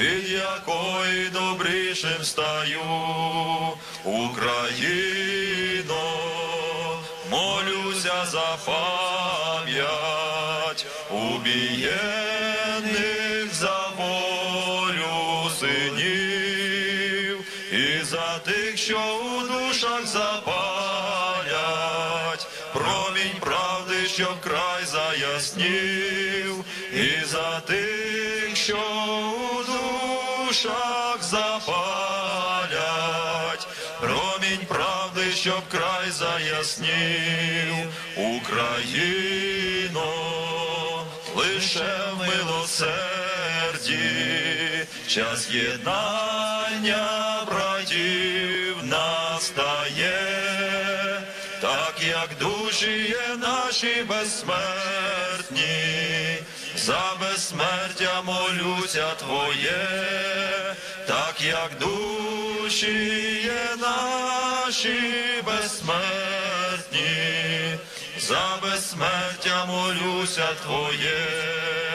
від якої добрішим стаю, Україно, молюся за пам'ять убієнних за волю синів і за тих, що у душах запалять, промінь правди, щоб край заяснів, і за тих, що у душах запалять, промінь правди, щоб край заяснів, Україно, лише в милосерді, час єднання братів настає, так як душі є наші безсмертні, за безсмертя молюся Твоє, так як душі є наші безсмертні, за безсмертя молюся Твоє.